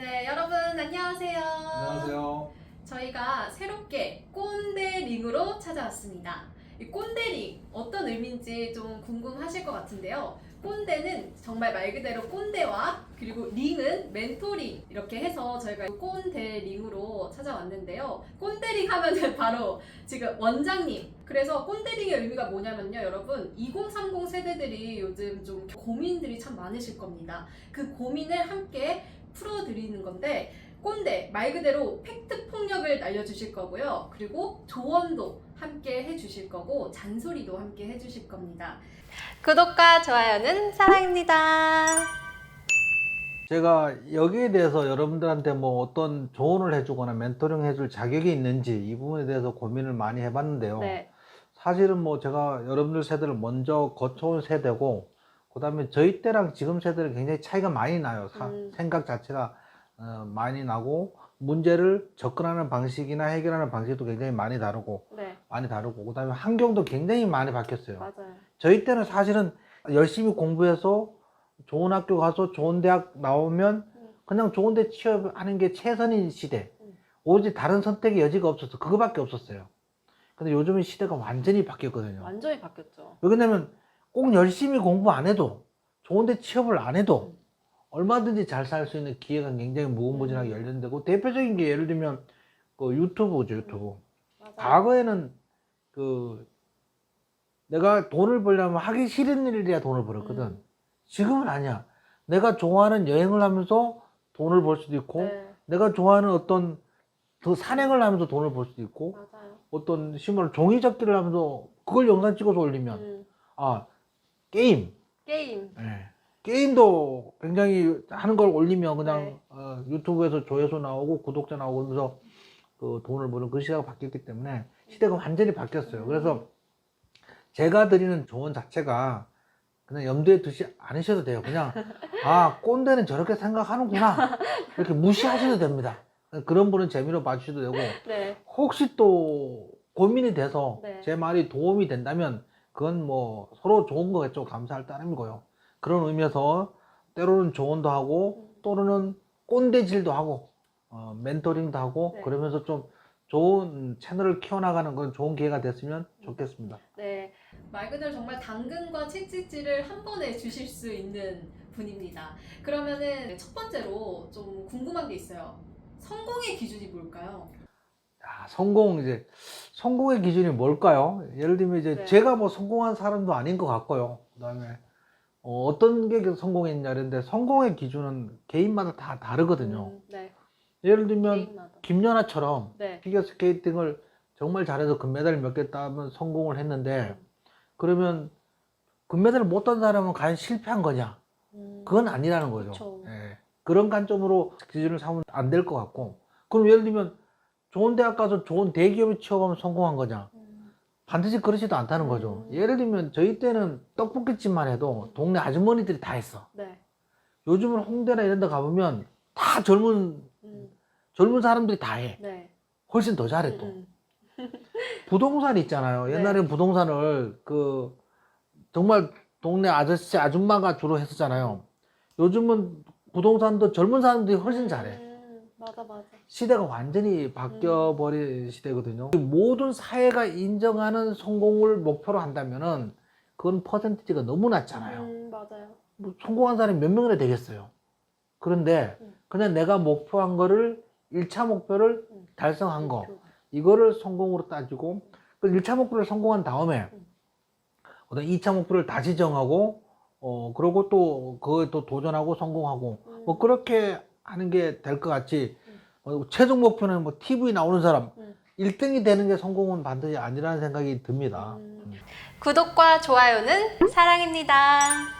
네, 여러분 안녕하세요. 안녕하세요. 저희가 새롭게 꼰대링으로 찾아왔습니다. 이 꼰대링 어떤 의미인지 좀 궁금하실 것 같은데요. 꼰대는 정말 말 그대로 꼰대와 그리고 링은 멘토링 이렇게 해서 저희가 꼰대링으로 찾아왔는데요. 꼰대링 하면은 바로 지금 원장님. 그래서 꼰대링의 의미가 뭐냐면요, 여러분 2030 세대들이 요즘 좀 고민들이 참 많으실 겁니다. 그 고민을 함께 풀어드리는 건데 꼰대 말 그대로 팩트 폭력을 날려주실 거고요. 그리고 조언도 함께 해주실 거고 잔소리도 함께 해주실 겁니다. 구독과 좋아요는 사랑입니다. 제가 여기에 대해서 여러분들한테 뭐 어떤 조언을 해주거나 멘토링 해줄 자격이 있는지 이 부분에 대해서 고민을 많이 해봤는데요. 네, 사실은 뭐 제가 여러분들 세대를 먼저 거쳐온 세대고, 그 다음에 저희 때랑 지금 세대는 굉장히 차이가 많이 나요. 사- 음. 생각 자체가 어, 많이 나고, 문제를 접근하는 방식이나 해결하는 방식도 굉장히 많이 다르고, 네, 많이 다르고, 그 다음에 환경도 굉장히 많이 바뀌었어요. 맞아요. 저희 때는 사실은 열심히 공부해서 좋은 학교 가서 좋은 대학 나오면 음. 그냥 좋은 데 취업하는 게 최선인 시대. 음. 오직 다른 선택의 여지가 없었어. 그거밖에 없었어요. 근데 요즘은 시대가 완전히 바뀌었거든요. 완전히 바뀌었죠. 왜냐면 꼭 열심히 공부 안 해도 좋은 데 취업을 안 해도 얼마든지 잘 살 수 있는 기회가 굉장히 무궁무진하게 음. 열린다고 대표적인 게 예를 들면 그 유튜브죠, 유튜브. 맞아요. 과거에는 그 내가 돈을 벌려면 하기 싫은 일이야 돈을 벌었거든. 음. 지금은 아니야. 내가 좋아하는 여행을 하면서 돈을 벌 수도 있고, 네, 내가 좋아하는 어떤 그 산행을 하면서 돈을 벌 수도 있고, 맞아요. 어떤 심을 종이 접기를 하면서 그걸 영상 찍어서 올리면, 음, 아 게임, 게임. 예. 게임도 굉장히 하는 걸 올리면 그냥 네. 어, 유튜브에서 조회수 나오고 구독자 나오고 하면서 그 돈을 버는 그 시대가 바뀌었기 때문에 시대가 완전히 바뀌었어요. 그래서 제가 드리는 조언 자체가 그냥 염두에 두지 않으셔도 돼요. 그냥 아 꼰대는 저렇게 생각하는구나 이렇게 무시하셔도 됩니다. 그런 분은 재미로 봐주셔도 되고 네, 혹시 또 고민이 돼서 네. 제 말이 도움이 된다면 그건 뭐 서로 좋은 거겠죠. 감사할 따름이고요. 그런 의미에서 때로는 조언도 하고 또는 꼰대질도 하고 어, 멘토링도 하고 네. 그러면서 좀 좋은 채널을 키워나가는 건 좋은 기회가 됐으면 좋겠습니다. 네. 말 그대로 정말 당근과 채찍질을 한 번에 주실 수 있는 분입니다. 그러면은 첫 번째로 좀 궁금한 게 있어요. 성공의 기준이 뭘까요? 야, 성공 이제 성공의 기준이 뭘까요? 예를 들면 이제 네. 제가 뭐 성공한 사람도 아닌 것 같고요. 그다음에 어, 떤게 성공했냐 이런데 성공의 기준은 개인마다 다 다르거든요. 음, 네, 예를 들면 게임마다. 김연아처럼 네, 피겨 스케이팅을 정말 잘해서 금메달 몇 개 따면 성공을 했는데 그러면 금메달을 못 딴 사람은 과연 실패한 거냐? 음, 그건 아니라는 거죠. 그쵸. 예. 그런 관점으로 기준을 삼으면 안 될 것 같고 그럼 예를 들면 좋은 대학 가서 좋은 대기업에 취업하면 성공한 거냐? 음, 반드시 그렇지도 않다는 거죠. 음. 예를 들면 저희 때는 떡볶이집만 해도 동네 아주머니들이 다 했어. 네, 요즘은 홍대나 이런 데 가보면 다 젊은 음, 젊은 사람들이 다 해. 네, 훨씬 더 잘해 또. 음, 부동산 있잖아요. 네. 옛날에는 부동산을 그 정말 동네 아저씨 아줌마가 주로 했었잖아요. 요즘은 부동산도 젊은 사람들이 훨씬 잘해. 음, 맞아, 맞아. 시대가 완전히 바뀌어 버린 시대거든요. 모든 사회가 인정하는 성공을 목표로 한다면은 그건 퍼센티지가 너무 낮잖아요. 음, 맞아요. 뭐 성공한 사람이 몇 명이나 되겠어요. 그런데 음. 그냥 내가 목표한 거를 1차 목표를 음, 달성한 거 그, 이거를 성공으로 따지고 그 1차 목표를 성공한 다음에 음. 그다음 2차 목표를 다시 정하고 어 그러고 또 그거에 또 도전하고 성공하고 음, 뭐 그렇게 하는 게 될 것 같지 어, 최종 목표는 뭐 TV 나오는 사람 음. 1등이 되는 게 성공은 반드시 아니라는 생각이 듭니다. 음. 음. 구독과 좋아요는 사랑입니다.